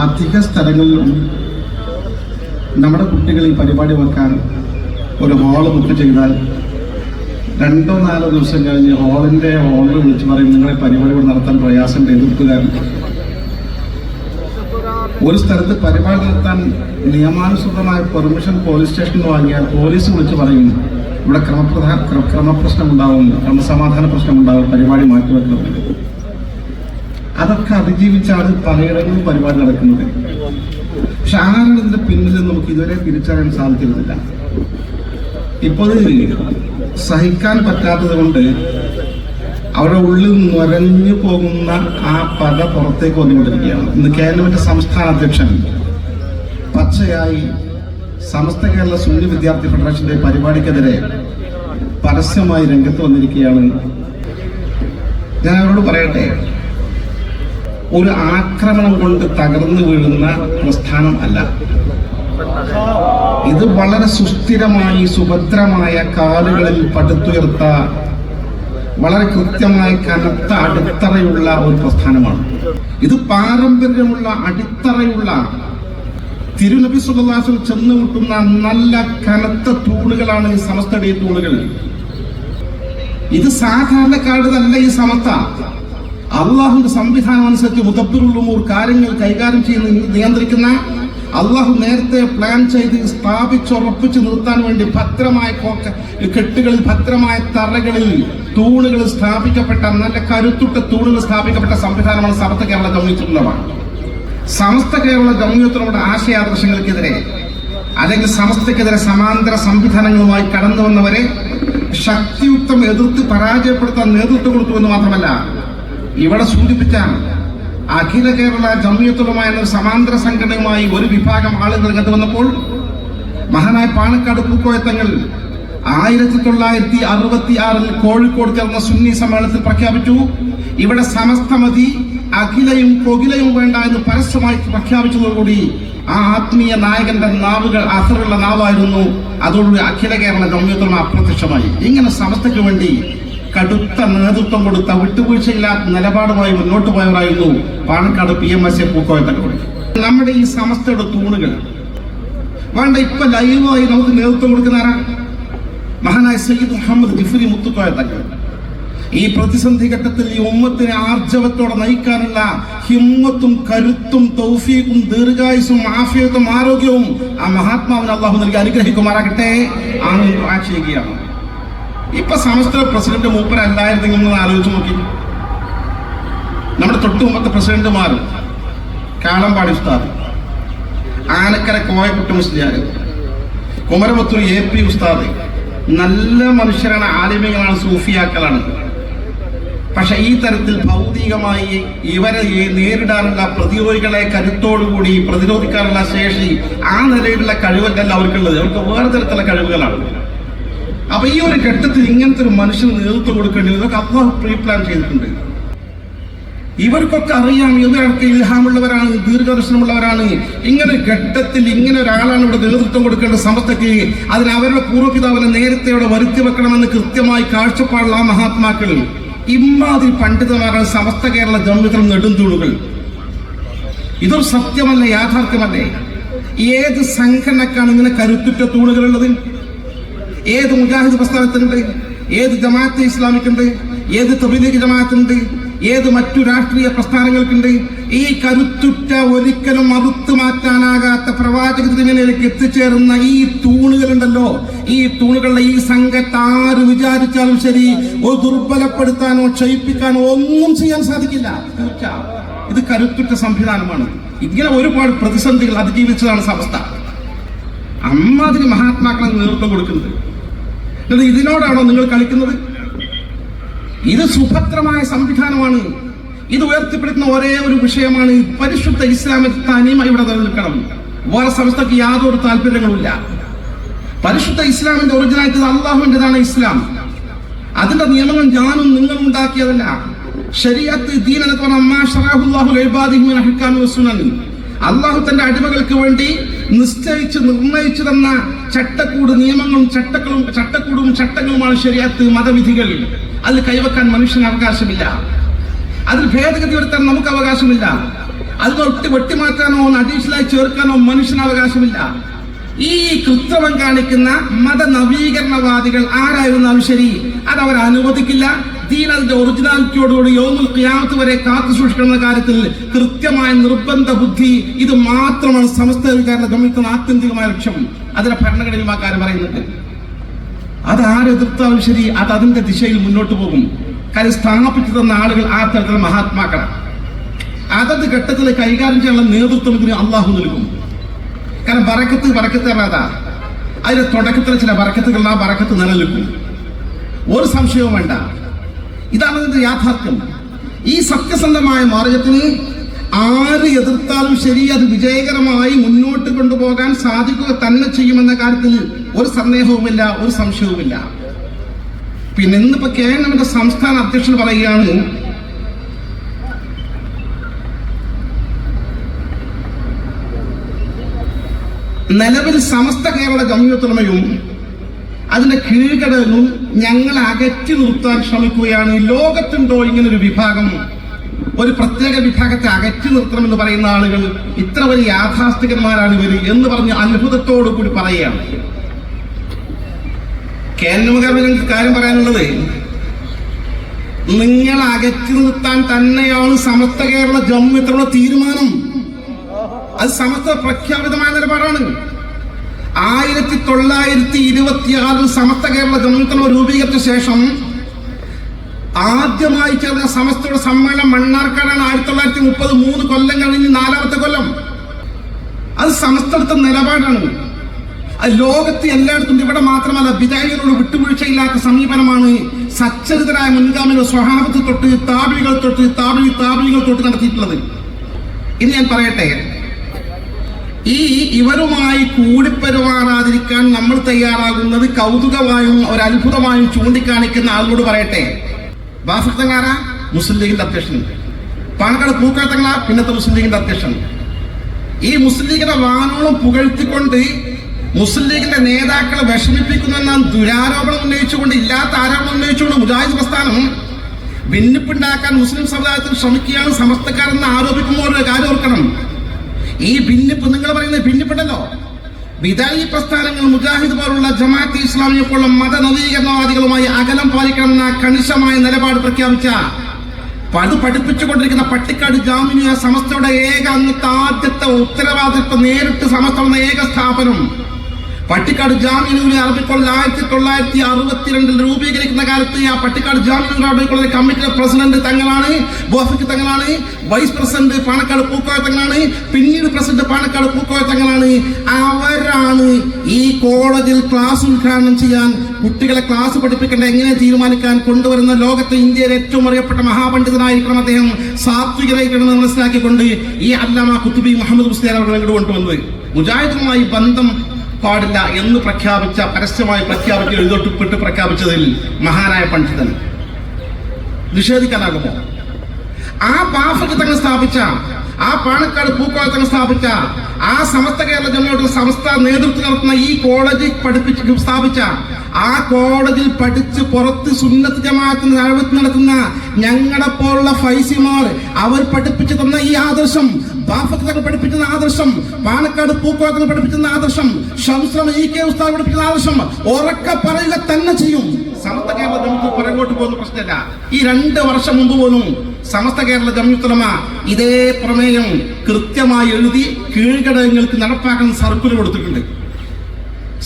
അധിക സ്ഥലങ്ങളിലും നമ്മുടെ കുട്ടികൾ ഈ പരിപാടി വെക്കാൻ ഒരു ഹാൾ ബുക്ക് ചെയ്താൽ രണ്ടോ നാലോ ദിവസം കഴിഞ്ഞ് ഹാളിന്റെ ഹോളിൽ വിളിച്ച് പറയും നിങ്ങളെ പരിപാടി ഇവിടെ നടത്താൻ പ്രയാസം എതിർക്കുകയാണ് ഒരു സ്ഥലത്ത് പരിപാടി നടത്താൻ നിയമാനുസൃതമായ പെർമിഷൻ പോലീസ് സ്റ്റേഷനിൽ വാങ്ങിയാൽ പോലീസ് വിളിച്ച് പറയും ഇവിടെ ക്രമപ്രധാന ക്ര- ക്രമപ്രശ്നം ഉണ്ടാവും ക്രമസമാധാന പ്രശ്നം ഉണ്ടാവും പരിപാടി മാറ്റിവെക്കുന്നത് അതൊക്കെ അതിജീവിച്ചാണ് പലയിടങ്ങളിൽ പരിപാടി നടക്കുന്നത്. പക്ഷെ ആരാണ് ഇതിന്റെ പിന്നിൽ നമുക്ക് ഇതുവരെ തിരിച്ചറിയാൻ സാധിച്ചിരുന്നില്ല. ഇപ്പോൾ സഹിക്കാൻ പറ്റാത്തത് കൊണ്ട് അവരുടെ ഉള്ളിൽ നിറഞ്ഞു പോകുന്ന ആ പത പുറത്തേക്ക് വന്നുകൊണ്ടിരിക്കുകയാണ്. ഇന്ന് കേരളത്തിന്റെ സംസ്ഥാന അധ്യക്ഷൻ പച്ചയായി സമസ്ത കേരള സുന്നി വിദ്യാർത്ഥി ഫെഡറേഷന്റെ പരിപാടിക്കെതിരെ പരസ്യമായി രംഗത്ത് വന്നിരിക്കുകയാണ്. ഞാൻ അവരോട് പറയട്ടെ ഒരു ആക്രമണം കൊണ്ട് തകർന്നു വീഴുന്ന പ്രസ്ഥാനം അല്ല. ഇത് വളരെ സുസ്ഥിരമായി സുഭദ്രമായ കാലുകളിൽ പടുത്തുയർത്ത വളരെ കൃത്യമായി കനത്ത അടിത്തറയുള്ള ഒരു പ്രസ്ഥാനമാണ്. ഇത് പാരമ്പര്യമുള്ള അടിത്തറയുള്ള തിരുനബി സുല്ലാസിൽ ചെന്ന് കിട്ടുന്ന നല്ല കനത്ത തൂണുകളാണ് ഈ സമസ്തയുടെ തൂണുകൾ. ഇത് സാധാരണക്കാരുടേതല്ല ഈ സമസ്ത. അള്ളാഹുന്റെ സംവിധാനം അനുസരിച്ച് മുതബിറുള്ളൂർ കാര്യങ്ങൾ കൈകാര്യം ചെയ്യുന്ന നിയന്ത്രിക്കുന്ന അള്ളാഹു നേരത്തെ പ്ലാൻ ചെയ്ത് സ്ഥാപിച്ചുറപ്പിച്ച് നിർത്താൻ വേണ്ടി ഭദ്രമായ കെട്ടുകളിൽ ഭദ്രമായ തറകളിൽ തൂണുകൾ സ്ഥാപിക്കപ്പെട്ട നല്ല കരുത്തുട്ട തൂണുകൾ സ്ഥാപിക്കപ്പെട്ട സംവിധാനമാണ് സമസ്ത കേരള ഗവൺമെന്റിനുള്ളതാണ് സമസ്ത കേരള ഗവൺമെന്റിനോട് ആശയാദർശങ്ങൾക്കെതിരെ അല്ലെങ്കിൽ സമസ്തക്കെതിരെ സമാന്തര സംവിധാനങ്ങളുമായി കടന്നു വന്നവരെ ശക്തിയുക്തം എതിർത്ത് പരാജയപ്പെടുത്താൻ നേതൃത്വം കൊടുത്തു എന്ന് മാത്രമല്ല ഇവിടെ സൂചിപ്പിച്ച അഖില കേരള ജമ്മിയത്തുമായ സമാന്തര സംഘടനയുമായി ഒരു വിഭാഗം ആളുകൾ രംഗത്ത് വന്നപ്പോൾ മഹാനായ പാണക്കാട് പൂക്കോയത്തങ്ങൾ ആയിരത്തി തൊള്ളായിരത്തി അറുപത്തി ആറിൽ കോഴിക്കോട് ചേർന്ന സുന്നി സമ്മേളനത്തിൽ പ്രഖ്യാപിച്ചു. ഇവിടെ സമസ്തമതി അഖിലയും കൊകിലയും വേണ്ട എന്ന് പരസ്യമായി പ്രഖ്യാപിച്ചതോടുകൂടി ആ ആത്മീയ നായകന്റെ നാവുകൾ അസറുള്ള നാവായിരുന്നു. അതോടുകൂടി അഖില കേരള ജമ്മിയത്തുലമ അപ്രത്യക്ഷമായി. ഇങ്ങനെ സമസ്തയ്ക്ക് വേണ്ടി കടുത്ത നേതൃത്വം കൊടുത്ത വിട്ടുവീഴ്ചയില്ലാത്ത നിലപാടുമായി മുന്നോട്ട് പോയവരായിരുന്നു Panakkad P M S A Pookoya Thangal നമ്മുടെ ഈ സമസ്തയുടെ തൂണുകൾ. വേണ്ട ഇപ്പൊ ലൈവായി നമുക്ക് നേതൃത്വം കൊടുക്കുന്ന ആരാ? മഹാനായ സയ്യിദ് മുഹമ്മദ് ജിഫ്രി മുത്തുക്കോയത്തങ്ങൾ ഈ പ്രതിസന്ധി ഘട്ടത്തിൽ ഈ ഉമ്മത്തിനെ ആർജവത്തോടെ നയിക്കാനുള്ള ഹിമ്മത്തും കരുത്തും തൗഫീഖും ദീർഘായുസും ആഫിയത്തും ആരോഗ്യവും ആ മഹാത്മാവിന് അള്ളാഹു നൽകി അനുഗ്രഹിക്കുമാറാകട്ടെ. ചെയ്യുകയാണ്. ഇപ്പൊ സമസ്ത പ്രസിഡന്റ് മൂപ്പരല്ലായിരുന്നെങ്കിൽ ഒന്ന് ആലോചിച്ച് നോക്കി. നമ്മുടെ തൊട്ടു മുമ്പത്തെ പ്രസിഡന്റുമാർ കാളമ്പാടി ഉസ്താദ് ആനക്കര കോയക്കുട്ടി മുസ്ലിയാർ കുമരമത്തൂർ എ പി ഉസ്താദ് നല്ല മനുഷ്യരാണ് ആലിമ്യങ്ങളാണ് സൂഫിയാക്കളാണ്. പക്ഷെ ഈ തരത്തിൽ ഭൗതികമായി ഇവരെ നേരിടാനുള്ള പ്രതിരോധികളെ കരുത്തോടുകൂടി പ്രതിരോധിക്കാനുള്ള ശേഷി ആ നിലയിലുള്ള കഴിവല്ല അവർക്കുള്ളത്. അവർക്ക് വേറെ തരത്തിലുള്ള കഴിവുകളാണ്. അപ്പൊ ഈ ഒരു ഘട്ടത്തിൽ ഇങ്ങനത്തെ ഒരു മനുഷ്യന് നേതൃത്വം കൊടുക്കേണ്ടി ഇതൊക്കെ അള്ളാഹു പ്രീ പ്ലാൻ ചെയ്തിട്ടുണ്ട്. ഇവർക്കൊക്കെ അറിയാം ഇവരൊക്കെ ഇൽഹാമുള്ളവരാണ് ദീർഘദർശനമുള്ളവരാണ്. ഇങ്ങനെ ഘട്ടത്തിൽ ഇങ്ങനെ ഒരാളാണ് ഇവിടെ നേതൃത്വം കൊടുക്കേണ്ട സമസ്തയ്ക്ക് അതിന് അവരുടെ പൂർവപിതാവിനെ നേരത്തെ ഇവിടെ വരുത്തി വെക്കണമെന്ന് കൃത്യമായി കാഴ്ചപ്പാടുള്ള ആ മഹാത്മാക്കൾ. ഇമ്മാതിരി പണ്ഡിതന്മാരാണ് സമസ്ത കേരള ജന്മിത്രം നെടുന്തൂണുകൾ ഇതൊരു സത്യമല്ല യാഥാർത്ഥ്യമല്ലേ? ഏത് സംഘടനക്കാണ് ഇങ്ങനെ കരുത്തുറ്റ തൂണുകളുള്ളത് ഏത് മുജാഹിദ് പ്രസ്ഥാനത്തിനുണ്ട് ഏത് ജമാഅത്ത് ഇസ്ലാമിക്കുണ്ട്? ഏത് തബീലീഗ് ജമാഅത്തുണ്ട്? ഏത് മറ്റു രാഷ്ട്രീയ പ്രസ്ഥാനങ്ങൾക്കുണ്ട്? ഈ കരുത്തുറ്റ ഒരിക്കലും മറുത്തു മാറ്റാനാകാത്ത പ്രവാചക ദിനങ്ങളിലേക്ക് എത്തിച്ചേരുന്ന ഈ തൂണുകളുണ്ടല്ലോ. ഈ തൂണുകളുടെ ഈ സംഘത്തെ ആര് വിചാരിച്ചാലും ശരി ഒരു ദുർബലപ്പെടുത്താനോ ക്ഷയിപ്പിക്കാനോ ഒന്നും ചെയ്യാൻ സാധിക്കില്ല. ഇത് കരുത്തുറ്റ സംവിധാനമാണ്. ഇങ്ങനെ ഒരുപാട് പ്രതിസന്ധികൾ അതിജീവിച്ചതാണ് സമസ്ത. അമ്മാതിരി മഹാത്മാക്കളെ നേതൃത്വം കൊടുക്കുന്നത് എന്നിട്ട് ഇതിനോടാണോ നിങ്ങൾ കളിക്കുന്നത്? ഇത് സുഭദ്രമായ സംവിധാനമാണ്. ഇത് ഉയർത്തിപ്പെടുത്തുന്ന ഒരേ ഒരു വിഷയമാണ് പരിശുദ്ധ ഇസ്ലാമിൽ തനിമ ഇവിടെ നിലനിൽക്കണം. വേറെ സംസ്ഥക്ക് യാതൊരു താല്പര്യങ്ങളുമില്ല. പരിശുദ്ധ ഇസ്ലാമിന്റെ ഒറിജിനാലിറ്റി അള്ളാഹുവിന്റെതാണ് ഇസ്ലാം. അതിന്റെ നിയമങ്ങൾ ഞാനും നിങ്ങളും ഉണ്ടാക്കിയതല്ല. ശരീഅത്ത് ദീൻ എന്ന് പറഞ്ഞ അള്ളാഹു തന്റെ അടിമകൾക്ക് വേണ്ടി നിശ്ചയിച്ച് നിർണയിച്ചു തന്ന ചട്ടക്കൂട് നിയമങ്ങളും ചട്ടക്കളും ചട്ടക്കൂടും ചട്ടങ്ങളുമാണ് ശരിയാത്ത് മതവിധികൾ. അതിൽ കൈവക്കാൻ മനുഷ്യന് അവകാശമില്ല. അതിൽ ഭേദഗതി വരുത്താൻ നമുക്ക് അവകാശമില്ല. അതിനെ വെട്ടി വെട്ടിമാറ്റാനോ അഡീഷണലായി ചേർക്കാനോ മനുഷ്യന് അവകാശമില്ല. ഈ കൃത്രിമം കാണിക്കുന്ന മതനവീകരണവാദികൾ ആരായിരുന്നാലും ശരി? അത് അവർ അനുവദിക്കില്ല. ദീൻ അതിന്റെ ഒറിജിനാലിറ്റിയോടുകൂടി യോമുൽ ഖിയാമത്ത് വരെ കാത്തു സൂക്ഷിക്കുന്ന കാര്യത്തിൽ കൃത്യമായ നിർബന്ധ ബുദ്ധി ഇത് മാത്രമാണ് സമസ്ത വികാരണ ഗമിക്കുന്ന ആത്യന്തികമായ ലക്ഷ്യം. അതിന്റെ ഭരണഘടനയും ആ കാര്യം പറയുന്നുണ്ട്. അത് ആരെതിർത്താലും ശരി അത് അതിന്റെ ദിശയിൽ മുന്നോട്ട് പോകും. കാര്യം സ്ഥാപിച്ചു തന്ന ആളുകൾ ആ തരത്തിലുള്ള മഹാത്മാക്കളാണ്. അതത് ഘട്ടത്തിൽ കൈകാര്യം ചെയ്യാനുള്ള നേതൃത്വം ഇതിന് അള്ളാഹു നൽകും. ബറക്കത്ത് ബറക്കത്ത് പറഞ്ഞതാ അതിന്റെ തുടക്കത്തിൽ ചില ബറക്കത്തുകൾ ആ ബറക്കത്ത് നിലനിൽക്കും. ഒരു സംശയവും വേണ്ട. ഇതാണ് ഇതിന്റെ യാഥാർത്ഥ്യം. ഈ സത്യസന്ധമായ മാർഗത്തിന് ആര് എതിർത്താലും ശരി അത് വിജയകരമായി മുന്നോട്ട് കൊണ്ടുപോകാൻ സാധിക്കുക തന്നെ ചെയ്യുമെന്ന കാര്യത്തിൽ ഒരു സന്ദേഹവുമില്ല ഒരു സംശയവുമില്ല. പിന്നെ ഇന്നിപ്പോ കേരളമിന്റെ സംസ്ഥാന അധ്യക്ഷൻ പറയുകയാണ് നിലവിൽ സമസ്ത കേരള ജമ്മിയത്തുലമയും അതിന്റെ കീഴ്ഘടകവും ഞങ്ങൾ അകറ്റി നിർത്താൻ ശ്രമിക്കുകയാണ്. ലോകത്തുണ്ടോ ഇങ്ങനെ ഒരു വിഭാഗം? ഒരു പ്രത്യേക വിഭാഗത്തെ അകറ്റി നിർത്തണമെന്ന് പറയുന്ന ആളുകൾ ഇത്ര വലിയ യാഥാസ്ഥികന്മാരാണ് ഇവർ എന്ന് പറഞ്ഞ് അത്ഭുതത്തോടു കൂടി പറയുകയാണ്. കേന്ദ്രമുഖർക്ക് കാര്യം പറയാനുള്ളത് നിങ്ങൾ അകറ്റി നിർത്താൻ തന്നെയാണ് സമസ്ത കേരള ജമ്മിയത്തിലുള്ള തീരുമാനം. അത് സമസ്ത പ്രഖ്യാപിതമായ നിലപാടാണ്. ആയിരത്തി തൊള്ളായിരത്തി ഇരുപത്തിയാറിൽ സമസ്ത കേരള ജനോത്തമ രൂപീകരിച്ച ശേഷം ആദ്യമായി ചേർന്ന സമസ്തയുടെ സമ്മേളനം മണ്ണാർക്കാടാണ് ആയിരത്തി തൊള്ളായിരത്തി മുപ്പത് മൂന്ന് കൊല്ലം കഴിഞ്ഞ് നാലാമത്തെ കൊല്ലം. അത് സമസ്തടുത്ത നിലപാടാണ്. അത് ലോകത്ത് എല്ലായിടത്തും ഇവിടെ മാത്രമല്ല വിജയികളോട് വിട്ടുവീഴ്ചയില്ലാത്ത സമീപനമാണ് സച്ചരിതരായ മുൻഗാമികൾ സ്വഭാവത്തിൽ തൊട്ട് താപികൾ തൊട്ട് താപി താപികൾ തൊട്ട് നടത്തിയിട്ടുള്ളത്. ഇനി ഞാൻ പറയട്ടെ ഈ ഇവരുമായി കൂടിപ്പെരുമാറാതിരിക്കാൻ നമ്മൾ തയ്യാറാകുന്നത് കൗതുകമായും ഒരു അത്ഭുതമായും ചൂണ്ടിക്കാണിക്കുന്ന ആളോട് പറയട്ടെ. ബാഫത്തങ്ങാര മുസ്ലിം ലീഗിന്റെ അധ്യക്ഷൻ. പാണക്കാട് പൂക്കാത്തങ്ങള പിന്നത്തെ മുസ്ലിം ലീഗിന്റെ അധ്യക്ഷൻ. ഈ മുസ്ലിം ലീഗിന്റെ വാനോളം പുകഴ്ത്തിക്കൊണ്ട് മുസ്ലിം ലീഗിന്റെ നേതാക്കളെ വിഷമിപ്പിക്കുന്ന ദുരാരോപണം ഉന്നയിച്ചുകൊണ്ട് ഇല്ലാത്ത ആരോപണം ഉന്നയിച്ചുകൊണ്ട് മുജാഹിദ് പ്രസ്ഥാനം ഭിന്നിപ്പുണ്ടാക്കാൻ മുസ്ലിം സമുദായത്തിൽ ശ്രമിക്കുകയാണ് സമസ്തക്കാരെന്ന് ആരോപിക്കുമ്പോൾ കാര്യം ഓർക്കണം. ഈ ഭിന്നിപ്പ് നിങ്ങൾ പറയുന്നത് ഭിന്നിപ്പുണ്ടല്ലോ. വിദായി പ്രസ്ഥാനങ്ങൾ മുജാഹിദ് പോലുള്ള ജമാഅത്ത് ഇസ്ലാമിയെ പോലുള്ള മതനവീകരണവാദികളുമായി അകലം പാലിക്കണമെന്ന കണിശമായ നിലപാട് പ്രഖ്യാപിച്ച അത് പഠിപ്പിച്ചുകൊണ്ടിരിക്കുന്ന പട്ടിക്കാട് ജാമിനിയ സമസ്തയുടെ ഏക അന്നത്തെ ആദ്യത്തെ ഉത്തരവാദിത്വം നേരിട്ട് സമസ്ത ഏക സ്ഥാപനം പട്ടിക്കാട് ജാമ്യനൂരി അറബി കോളേജ് ആയിരത്തി തൊള്ളായിരത്തി അറുപത്തിരണ്ടിൽ രൂപീകരിക്കുന്ന കാലത്ത് ആ Pattikkad Jamianoor Arabic college committee president തങ്ങളാണ് ബോഫിക്ക് തങ്ങളാണ് വൈസ് പ്രസിഡന്റ് പാണക്കാട് പൂക്കോയ തങ്ങളാണ് പിന്നീട് പ്രസിഡന്റ് പാണക്കാട് പൂക്കോയ തങ്ങളാണ്. അവരാണ് ഈ കോളേജിൽ ക്ലാസ് ഉദ്ഘാടനം ചെയ്യാൻ കുട്ടികളെ ക്ലാസ് പഠിപ്പിക്കേണ്ട എങ്ങനെ തീരുമാനിക്കാൻ കൊണ്ടുവരുന്ന ലോകത്തെ ഇന്ത്യയിലെ ഏറ്റവും അറിയപ്പെട്ട മഹാപണ്ഡിതനായിരിക്കണം അദ്ദേഹം. സാത്വികനായിരിക്കണം മനസ്സിലാക്കിക്കൊണ്ട് ഈ അല്ലാമ കുത്തുബി മുഹമ്മദ് മുസ്ലിയാർ അവരുടെ കൊണ്ടുവന്നത്. മുജാഹിദുമായി ബന്ധം പാടില്ല എന്ന് പ്രഖ്യാപിച്ച പരസ്യമായി പ്രഖ്യാപിച്ച് എഴുതൊട്ടിപ്പെട്ട് പ്രഖ്യാപിച്ചതിൽ മഹാനായ പണ്ഡിതൻ. നിഷേധിക്കാനാകുമോ? ആ തങ്ങൾ സ്ഥാപിച്ച ആ പാണക്കാട് പൂക്കോളത്തിന് സ്ഥാപിച്ച ആ സമസ്ത കേരള ജനങ്ങളുടെ സമസ്ത നേതൃത്വം നടത്തുന്ന ഈ കോളേജ് പഠിപ്പിച്ച് സ്ഥാപിച്ച ആ കോളേജിൽ പഠിച്ച് പുറത്ത് സുന്നത്ത് ജമാഅത്തിന് അഴവത്ത് നടത്തുന്ന ഞങ്ങളെ പോലുള്ള ഫൈസിമാർ അവർ പഠിപ്പിച്ചു തന്ന ഈ ആദർശം പഠിപ്പിക്കുന്ന ആദർശം പാണക്കാട് പൂക്കോളത്തിൽ പഠിപ്പിക്കുന്ന ആദർശം ഷംസ്ലം ഇ കെ ഉസ്താദ് പഠിപ്പിക്കുന്ന ആദർശം ഉറക്കെ പറയുക തന്നെ ചെയ്യും. സമത്ത കേരളം നമുക്ക് പുറകോട്ട് പോകുന്ന പ്രശ്നമില്ല. ഈ രണ്ട് വർഷം മുമ്പ് പോലും സമസ്ത കേരള ജമിത്തുലമ ഇതേ പ്രമേയം കൃത്യമായി എഴുതി കീഴ്ഘടകങ്ങൾക്ക് നടപ്പാക്കാൻ സർക്കുലർ കൊടുത്തിട്ടുണ്ട്.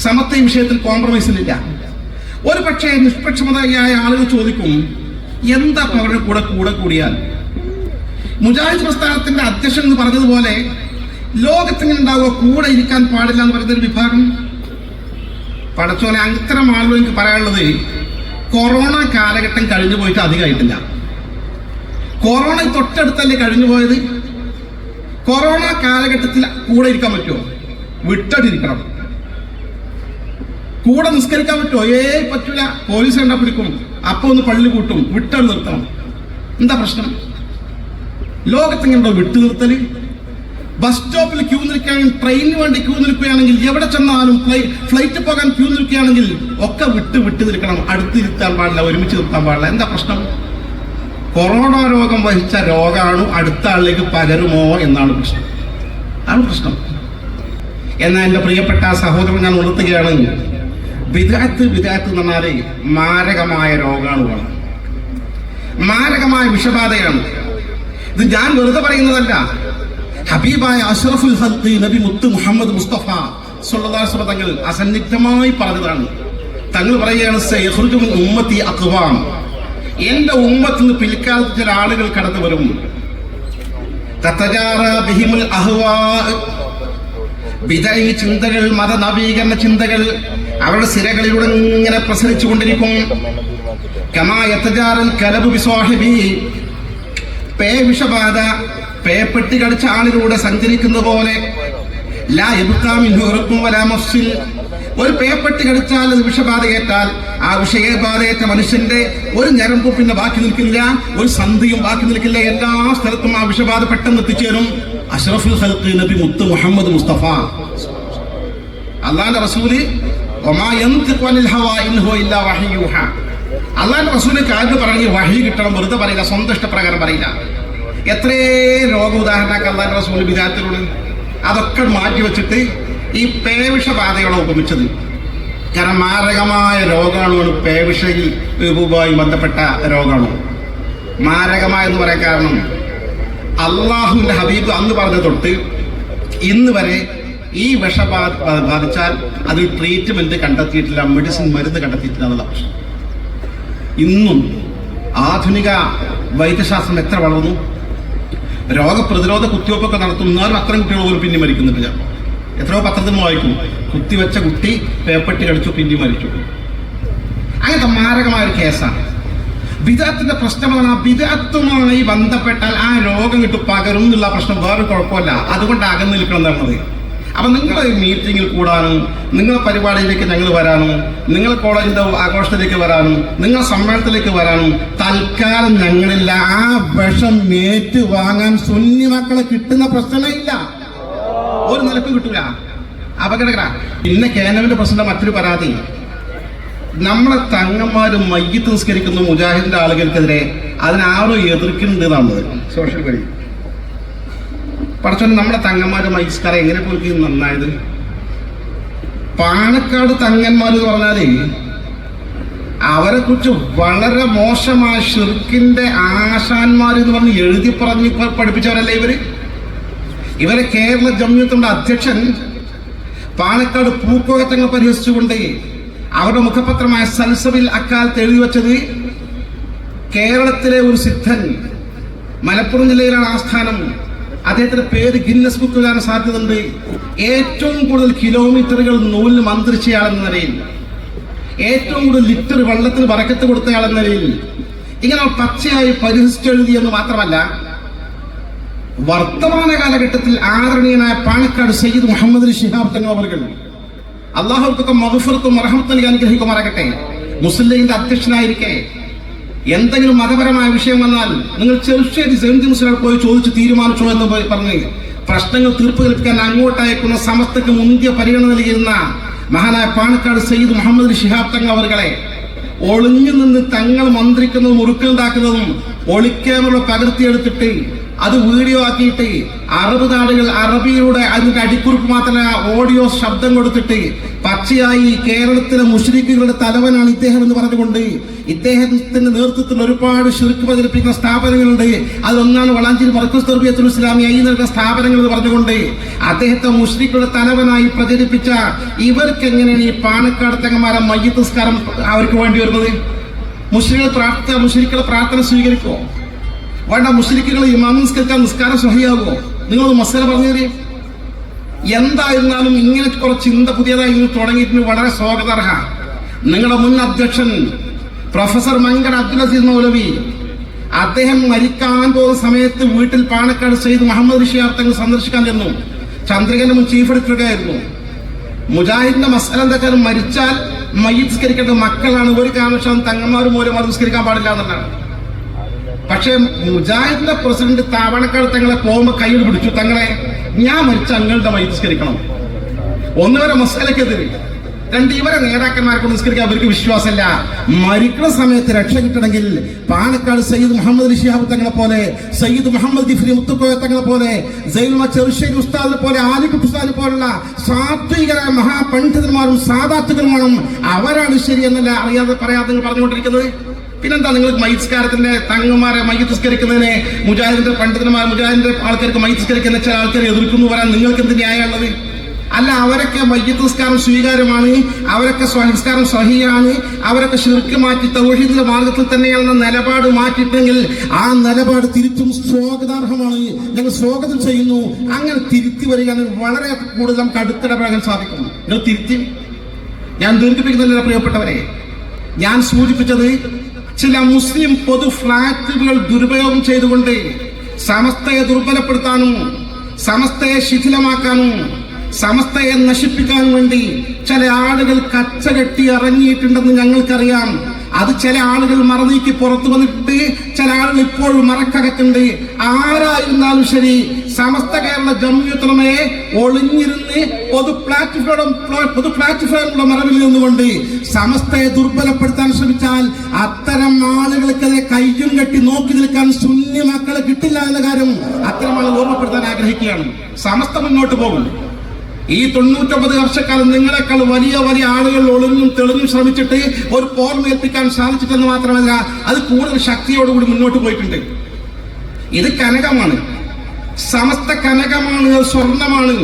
സമത്വ വിഷയത്തിൽ കോംപ്രമൈസിലില്ല ഒരു പക്ഷേ നിഷ്പക്ഷമതയായ ആളുകൾ ചോദിക്കും എന്താ അവരുടെ കൂടെ കൂടെ കൂടിയാൽ? മുജാഹിദ് പ്രസ്ഥാനത്തിന്റെ അധ്യക്ഷൻ എന്ന് പറഞ്ഞതുപോലെ ലോകത്തിന് ഉണ്ടാവുക കൂടെ ഇരിക്കാൻ പാടില്ല എന്ന് പറയുന്ന ഒരു വിഭാഗം. പടച്ചോനെ അത്തരം ആളുകൾ എനിക്ക് പറയാനുള്ളത് കൊറോണ കാലഘട്ടം കഴിഞ്ഞു പോയിട്ട് അധികമായിട്ടില്ല. കൊറോണ തൊട്ടടുത്തല്ലേ കഴിഞ്ഞു പോയത്? കൊറോണ കാലഘട്ടത്തിൽ കൂടെ ഇരിക്കാൻ പറ്റുമോ? വിട്ടടിരിക്കണം കൂടെ നിസ്കരിക്കാൻ പറ്റുമോ? ഏ പറ്റൂല. പോലീസ് കണ്ടാ പിടിക്കും അപ്പൊ ഒന്ന് പള്ളി കൂട്ടും വിട്ടടി നിർത്തണം. എന്താ പ്രശ്നം? ലോകത്തെങ്ങനെയുണ്ടോ വിട്ടു നിർത്തൽ? ബസ് സ്റ്റോപ്പിൽ ക്യൂ നിൽക്കുകയാണെങ്കിൽ ട്രെയിനിന് വേണ്ടി ക്യൂ നിൽക്കുകയാണെങ്കിൽ എവിടെ ചെന്നാലും ഫ്ലൈറ്റ് പോകാൻ ക്യൂ നിൽക്കുകയാണെങ്കിൽ ഒക്കെ വിട്ട് വിട്ട് നിൽക്കണം. അടുത്തിരുത്താൻ പാടില്ല ഒരുമിച്ച് നിർത്താൻ പാടില്ല. എന്താ പ്രശ്നം? കൊറോണ രോഗം വഹിച്ച രോഗമാണ് അടുത്ത ആളിലേക്ക് പകരുമോ എന്നാണ് പ്രശ്നം. ആണ് പ്രശ്നം. എന്നാൽ എന്റെ പ്രിയപ്പെട്ട സഹോദരൻ ഞാൻ ഉണർത്തുകയാണ് വിദാത്ത് വിദാത്ത് എന്ന് പറഞ്ഞാൽ മാരകമായ രോഗമാണ് മാരകമായ വിഷബാധയാണ്. ഇത് ഞാൻ വെറുതെ പറയുന്നതല്ല. ഹബീബായ അഷറഫുൽ ഹത്ത് നബി മുത്ത് മുഹമ്മദ് മുസ്തഫ സല്ലല്ലാഹു തങ്ങൾ അസന്നിഗ്ധമായി പറഞ്ഞതാണ്. തങ്ങൾ പറയുകയാണ് ഉമ്മത്തി അഖ്വാം. എന്റെ ഉമ്മത്തിൽ നിന്ന് പിൽക്കാലത്ത് ചില ആളുകൾ കടന്നു വരും. ചിന്തകൾ മത വിധൈ ചിന്തകൾ അവരുടെ സിരകളിലൂടെ ഇങ്ങനെ പ്രസരിച്ചു കൊണ്ടിരിക്കും കമായത്തജാറൻ കലബു ബിസ്വാഹിബി. പേ വിഷബാധ പേപ്പെട്ടി കടിച്ച ആളിലൂടെ സഞ്ചരിക്കുന്ന പോലെ. ലാ എബുക്കാമിൻ ഉറക്കും വലാ മഫ്സിൽ. ഒരു പേപ്പെട്ടി കടിച്ചാൽ അത് വിഷബാധയേറ്റാൽ ആ വിഷയബാധയേറ്റ മനുഷ്യന്റെ ഒരു ഞരമ്പും പിന്നെ ബാക്കി നിൽക്കില്ല ഒരു സന്ധിയും ബാക്കി നിൽക്കില്ല. എല്ലാ സ്ഥലത്തും ആ വിഷബാധ പെട്ടെന്ന് എത്തിച്ചേരും. അഷ്റഫുൽ ഹൽക്ക് നബി മുത്ത് മുഹമ്മദ് മുസ്തഫ. അള്ളാന്റെ റസൂൽ. അള്ളാന്റെ റസൂൽ കാര്യം പറഞ്ഞ് വഹി കിട്ടണം വെറുതെ പറയില്ല സ്വന്തം ഇഷ്ടപ്രകാരം പറയില്ല. എത്രേ രോഗ ഉദാഹരണമൊക്കെ അള്ളാന്റെ റസൂൽ വിചാരത്തിലുള്ളത് അതൊക്കെ മാറ്റി വെച്ചിട്ട് ഈ പേവിഷബാധകളെ ഉപമിച്ചത്. കാരണം മാരകമായ രോഗമാണ് വിഭവമായി ബന്ധപ്പെട്ട രോഗമാണ് മാരകമായെന്ന് പറയാൻ കാരണം അള്ളാഹുവിന്റെ ഹബീബ് അന്ന് പറഞ്ഞ തൊട്ട് ഇന്ന് വരെ ഈ വിഷബാ ബാധിച്ചാൽ അതിൽ ട്രീറ്റ്മെന്റ് കണ്ടെത്തിയിട്ടില്ല മെഡിസിൻ മരുന്ന് കണ്ടെത്തിയിട്ടില്ല എന്നുള്ള പ്രശ്നം. ഇന്നും ആധുനിക വൈദ്യശാസ്ത്രം എത്ര വളർന്നു? രോഗപ്രതിരോധ കുത്തിവയ്പ്പൊക്കെ നടത്തുന്നവരും അത്രയും കുട്ടികൾ പോലും പിന്നെ മരിക്കുന്നുണ്ട് ചിലപ്പോൾ. എത്രയോ പത്രത്തിൽ നിന്ന് വായിക്കും. കുത്തിവെച്ച കുട്ടി പേപ്പട്ടി കടിച്ചു പിന്നി മരിച്ചു. അങ്ങനത്തെ മാരകമായ ഒരു കേസാണ്. ബിദാത്തിന്റെ പ്രശ്നമാണ് ആ ബന്ധപ്പെട്ടാൽ ആ രോഗം കിട്ടും പകരും എന്നുള്ള പ്രശ്നം വേറെ കുഴപ്പമില്ല. അതുകൊണ്ട് അകന്നു നിൽക്കണം എന്നുള്ളത് അപ്പൊ നിങ്ങൾ മീറ്റിങ്ങിൽ കൂടാനും നിങ്ങളെ പരിപാടിയിലേക്ക് ഞങ്ങൾ വരാനും നിങ്ങൾ കോളേജിന്റെ ആഘോഷത്തിലേക്ക് വരാനും നിങ്ങൾ സമ്മേളനത്തിലേക്ക് വരാനും തൽക്കാലം ഞങ്ങളില്ല. ആ വിഷം മേറ്റ് വാങ്ങാൻ സുന്നി മക്കളെ കിട്ടുന്ന പ്രശ്നമേ ഇല്ല. ഒരു നിലക്കും കിട്ടൂല. അപകടകര. പിന്നെ കേനവിന്റെ പ്രശ്നം മറ്റൊരു പരാതി. നമ്മളെ തങ്ങന്മാരും മയ്യത്ത് നിസ്കരിക്കുന്ന മുജാഹിദിന്റെ ആളുകൾക്കെതിരെ അതിനാരോ എതിർക്കുന്നുണ്ട് എന്നാണ് സോഷ്യൽ മീഡിയ. പഠിച്ചോണ്ട് നമ്മളെ തങ്ങന്മാരും മയ്യസ്കാരം എങ്ങനെ പോയി നന്നായത്? പാണക്കാട് തങ്ങന്മാർ എന്ന് പറഞ്ഞാൽ അവരെ കുറിച്ച് വളരെ മോശമായ ഷിർക്കിന്റെ ആശാന്മാർ എന്ന് പറഞ്ഞ് എഴുതി പറഞ്ഞ് പഠിപ്പിച്ചവരല്ലേ ഇവർ? ഇവരെ കേരള ജമ്യത്തിന്റെ അധ്യക്ഷൻ പാലക്കാട് പൂക്കോയത്തങ്ങൾ പരിഹസിച്ചുകൊണ്ട് അവരുടെ മുഖപത്രമായ സൽസബിൽ അക്കാലത്ത് എഴുതി വച്ചത് കേരളത്തിലെ ഒരു സിദ്ധൻ. മലപ്പുറം ജില്ലയിലാണ് ആസ്ഥാനം അദ്ദേഹത്തിന്റെ പേര് ഗിന്നസ് ബുക്ക് വരാൻ സാധ്യതയുണ്ട്. ഏറ്റവും കൂടുതൽ കിലോമീറ്ററുകൾ നൂലിൽ മന്ത്രിച്ചയാളെന്ന നിലയിൽ. ഏറ്റവും കൂടുതൽ ലിറ്റർ വെള്ളത്തിന് വറക്കത്ത് കൊടുത്തയാളെന്ന നിലയിൽ. ഇങ്ങനെ പച്ചയായി പരിഹസിച്ചെഴുതി എന്ന് മാത്രമല്ല വർത്തമാന കാലഘട്ടത്തിൽ ആദരണീയനായ പാണക്കാട് സയ്യിദ് മുഹമ്മദ് ഷിഹാബ് തങ്ങൾ അവർകൾ അള്ളാഹുക്കൊക്കെ മഹഫറത്തും മറഹമത്തലി അനുഗ്രഹിക്കുമാറാകട്ടെ. മുസ്ലിം ലീഗിന്റെ അധ്യക്ഷനായിരിക്കെ. എന്തെങ്കിലും മതപരമായ വിഷയം വന്നാൽ നിങ്ങൾ ചെറുശ്ശേരി മുസ്ലിം പോയി ചോദിച്ച് തീരുമാനിച്ചോ എന്ന് പറഞ്ഞ് പ്രശ്നങ്ങൾ തീർപ്പ് കൽപ്പിക്കാൻ അങ്ങോട്ടയക്കുന്ന സമസ്തക്ക് മുന്തിയ പരിഗണന നൽകിയിരുന്ന മഹാനായ പാണക്കാട് സയ്യിദ് മുഹമ്മദ് ഷിഹാബ് തങ്ങൾ അവർകളെ ഒളിഞ്ഞു നിന്ന് തങ്ങൾ മന്ത്രിക്കുന്നതും ഉറുക്കുണ്ടാക്കുന്നതും ഒളിക്കാനുള്ള പകർത്തിയെടുത്തിട്ട് അത് വീഡിയോ ആക്കിയിട്ട് അറബ് നാടുകൾ അറബിയിലൂടെ അതിന്റെ അടിക്കുറിപ്പ് മാത്രമല്ല ഓഡിയോ ശബ്ദം കൊടുത്തിട്ട് പച്ചയായി കേരളത്തിലെ മുസ്ലിക്കുകളുടെ തലവനാണ് ഇദ്ദേഹം എന്ന് പറഞ്ഞുകൊണ്ട് ഇദ്ദേഹത്തിന്റെ നേതൃത്വത്തിൽ ഒരുപാട് ശുരുക്ക് പ്രചരിപ്പിക്കുന്ന സ്ഥാപനങ്ങളുണ്ട്. അതിലൊന്നാണ് വളാഞ്ചേരി മർക്കസ് തെർബിയത്തുൽ ഇസ്ലാമി ഐ നൽകുന്ന സ്ഥാപനങ്ങൾ എന്ന് പറഞ്ഞുകൊണ്ട് അദ്ദേഹത്തെ മുസ്ലിക്കുകളുടെ തലവനായി പ്രചരിപ്പിച്ച ഇവർക്ക് എങ്ങനെയാണ് ഈ പാണക്കാട് തങ്ങന്മാരെ മയ്യത്തസ്കാരം അവർക്ക് വേണ്ടി വരുന്നത്? മുസ്ലിങ്ങൾ പ്രാർത്ഥന മുസ്ലിക്കളെ പ്രാർത്ഥന സ്വീകരിക്കുമോ വേണ്ട മുസ്ലിക്കുകൾ ഇമാം നിസ്കരിക്കാൻ നിസ്കാരം സഹിയാകുമോ നിങ്ങൾ മസല പറഞ്ഞു തരേ എന്തായിരുന്നാലും ഇങ്ങനെ കുറച്ച് ചിന്ത പുതിയതായി ഇന്ന് തുടങ്ങിയിട്ട് വളരെ സ്വാഗതാർഹ. നിങ്ങളുടെ മുൻ അധ്യക്ഷൻ പ്രൊഫസർ മങ്കട അബ്ദുൽ അസീസ് മൗലവി അദ്ദേഹം മരിക്കാൻ പോകുന്ന സമയത്ത് വീട്ടിൽ പാണക്കാട് സെയ്ദ് മുഹമ്മദ് ഷിയാർ തങ്ങൾ സന്ദർശിക്കാൻ ചെന്നു. ചന്ദ്രികന്റെ മുൻ ചീഫ് എടുക്കുകയായിരുന്നു മുജാഹിദിന്റെ മസാല എന്താ മരിച്ചാൽ മയ്യസ്കരിക്കേണ്ട മക്കളാണ്. ഒരു കാരണവശാലും തങ്ങന്മാരും മൂലം അത് നിസ്കരിക്കാൻ പാടില്ല എന്നുള്ളതാണ്. പക്ഷേ മുജാഹിദിന്റെ പ്രസിഡന്റ് താവണക്കാട് തങ്ങളെ പോകുമ്പോ കയ്യിൽ പിടിച്ചു തങ്ങളെ ഞാൻ മരിച്ച അങ്ങളുടെ മൈസ്കരിക്കണം ഒന്നുവരെ മസാലക്കെതിരെ രണ്ട് ഇവരെ നേതാക്കന്മാർക്ക് നിസ്കരിക്കാൻ അവർക്ക് വിശ്വാസമില്ല. മരിക്കുന്ന സമയത്ത് രക്ഷ കിട്ടണമെങ്കിൽ പാലക്കാട് സയ്യിദ് മുഹമ്മദ് ശിഹാബ് തങ്ങളെ പോലെ സയ്യിദ് മുഹമ്മദ് ജിഫ്രി മുത്തുക്കോയ തങ്ങളെ പോലെ സൈനുമ ചെറുശ്ശേരി ഉസ്താദിനെ പോലെ ആലിഖ് ഉസ്താദിനെ പോലുള്ള സാത്വികരായ മഹാപണ്ഡിതന്മാരും സാധാത്തുക്കളുമാണ് അവരാണ് ശരി എന്നല്ല അറിയാതെ പറയാതെ പറഞ്ഞുകൊണ്ടിരിക്കുന്നത്. പിന്നെന്താ നിങ്ങൾ മൈസ്കാരത്തിന്റെ തങ്ങന്മാരെ മയ്യസ്കരിക്കുന്നതിനെ മുജാഹിദിന്റെ പണ്ഡിതന്മാർ മുജാഹിദിന്റെ ആൾക്കാർക്ക് മയ്യസ്കരിക്കുന്ന ചില ആൾക്കാരെ എതിർക്കുന്നു പറയാൻ നിങ്ങൾക്ക് എന്ത് ന്യായമുള്ളത്? അല്ല അവരൊക്കെ മയ്യത്തിസ്കാരം സ്വീകാരമാണ് അവരൊക്കെ സംസ്കാരം സഹിയാണ് അവരൊക്കെ ശിർക്ക് മാറ്റി തൗഹീദിന്റെ മാർഗത്തിൽ തന്നെയാണെന്ന നിലപാട് മാറ്റിയിട്ടെങ്കിൽ ആ നിലപാട് തിരിച്ചും സ്വാഗതാർഹമാണ്. ഞങ്ങൾ സ്വാഗതം ചെയ്യുന്നു. അങ്ങനെ തിരുത്തി വരികയാണെങ്കിൽ വളരെ കൂടുതൽ നമുക്ക് അടുത്തിടപഴകാൻ സാധിക്കുന്നു. നിങ്ങൾ തിരുത്തി. ഞാൻ ദീർഘിപ്പിക്കുന്നില്ല പ്രിയപ്പെട്ടവരെ ഞാൻ സൂചിപ്പിച്ചത് ചില മുസ്ലിം പൊതു ഫ്ലാറ്റുകൾ ദുരുപയോഗം ചെയ്തുകൊണ്ട് സമസ്തയെ ദുർബലപ്പെടുത്താനും സമസ്തയെ ശിഥിലമാക്കാനും സമസ്തയെ നശിപ്പിക്കാനും വേണ്ടി ചില ആളുകൾ കച്ചകെട്ടി ഇറങ്ങിയിട്ടുണ്ടെന്ന് ഞങ്ങൾക്കറിയാം. അത് ചില ആളുകൾ മറനീക്കി പുറത്തു വന്നിട്ട് ചില ആളുകൾ ഇപ്പോഴും മറക്കകത്തുണ്ട്. ആരായിരുന്നാലും ശരി സമസ്ത കേരള ജമ്മിയുത്തലമയെ ഒളിഞ്ഞിരുന്ന് പൊതു പ്ലാറ്റ്ഫോം പൊതു പ്ലാറ്റ്ഫോമുള്ള മറവിൽ നിന്നുകൊണ്ട് സമസ്തയെ ദുർബലപ്പെടുത്താൻ ശ്രമിച്ചാൽ അത്തരം ആളുകൾക്കെതിരെ കയ്യും കെട്ടി നോക്കി നിൽക്കാൻ ശൂന്യമാക്കളെ കിട്ടില്ല എന്ന കാര്യം അത്തരം ആളുകൾ ഓർമ്മപ്പെടുത്താൻ ആഗ്രഹിക്കുകയാണ്. സമസ്ത മുന്നോട്ട് പോകും ഈ തൊണ്ണൂറ്റൊമ്പത് വർഷക്കാലം നിങ്ങളെക്കാൾ വലിയ വലിയ ആളുകൾ ഒളിഞ്ഞും തെളിഞ്ഞും ശ്രമിച്ചിട്ട് ഒരു പോർമേൽപ്പിക്കാൻ സാധിച്ചിട്ടെന്ന് മാത്രമല്ല അത് കൂടുതൽ ശക്തിയോടുകൂടി മുന്നോട്ട് പോയിട്ടുണ്ട്. ഇത് കനകമാണ്. സമസ്ത കനകമാണ് അത് സ്വർണമാണ്.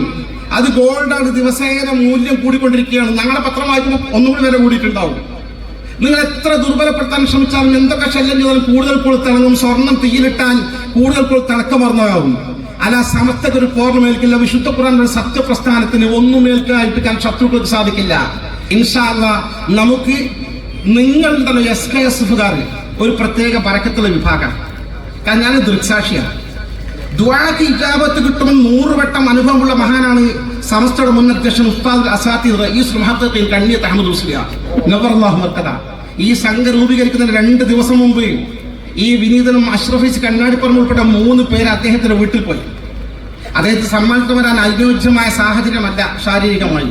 അത് ഗോൾഡാണ് ദിവസേന മൂല്യം കൂടിക്കൊണ്ടിരിക്കുകയാണ്. ഞങ്ങളുടെ പത്രം വായിക്കുമ്പോൾ ഒന്നുകൂടി വില കൂടിയിട്ടുണ്ടാവും. നിങ്ങൾ എത്ര ദുർബലപ്പെടുത്താൻ ശ്രമിച്ചാലും എന്തൊക്കെ ശല്യം ചെയ്താലും കൂടുതൽ കൂടുതൽ തിളങ്ങും. സ്വർണം തീയിലിട്ടാൽ കൂടുതൽ കൂടുതൽ തിളക്കമർന്നതാകും. അല്ല സമസ്തക്ക് ഒരു പോർണമേൽക്കില്ല. വിശുദ്ധ ഖുറാൻ ഒരു സത്യപ്രസ്ഥാനത്തിന് ഒന്നും ഏൽക്കാതിരിക്കാൻ ശത്രുക്കൾക്ക് സാധിക്കില്ല. ഇൻഷാല്ല നമുക്ക് നിങ്ങളുടെ എസ് കെ എസ് എഫുകാർ ഒരു പ്രത്യേക പരക്കത്തുള്ള വിഭാഗം. കാരണം ഞാൻ ദൃക്സാക്ഷിയാണ്. ദ്വാക്ക് ഇജാബത്ത് കിട്ടുമെന്ന് നൂറുവട്ടം അനുഭവമുള്ള മഹാനാണ് സമസ്തയുടെ മുൻ അധ്യക്ഷൻ ഉസ്താദ് അസാത്തി റയീസ് മഹത്തീൻ കണ്ണിയത്ത് അഹമ്മദ് ഉസ്ലിയ. നവറല്ലാഹു മർക്കദ. ഈ സംഘം രൂപീകരിക്കുന്നതിന് രണ്ട് ദിവസം മുമ്പ് ഈ വിനീതനും അഷ്റഫീസ് കണ്ണാടിപ്പുറം ഉൾപ്പെട്ട മൂന്ന് പേര് അദ്ദേഹത്തിന്റെ വീട്ടിൽ പോയി. അദ്ദേഹത്തെ സമ്മാനത്തിന് വരാൻ അനുയോജ്യമായ സാഹചര്യമല്ല ശാരീരികമായി.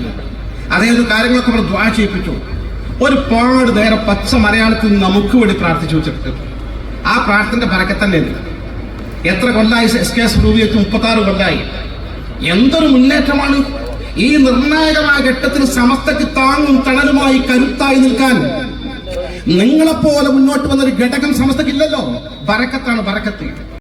അദ്ദേഹം കാര്യങ്ങളൊക്കെ നമ്മൾ ദ്വാ ചെയ്യിപ്പിച്ചു. ഒരുപാട് നേരം പച്ച മലയാളത്തിൽ നമുക്ക് വേണ്ടി പ്രാർത്ഥിച്ചു വെച്ചിട്ട് ആ പ്രാർത്ഥന പരക്കത്തന്നെ എത്ര കൊല്ലായി എസ് കെ എസ് രൂപീകരിച്ച് മുപ്പത്തി ആറ് കൊല്ലായി. എന്തൊരു മുന്നേറ്റമാണ്. ഈ നിർണായകമായ ഘട്ടത്തിൽ സമസ്തക്ക് താങ്ങും തണലുമായി കരുത്തായി നിൽക്കാൻ നിങ്ങളെപ്പോലെ മുന്നോട്ട് വന്നൊരു ഘടകം സമസ്തക്കില്ലല്ലോ. ബറക്കത്താണ് ബറക്കത്ത്.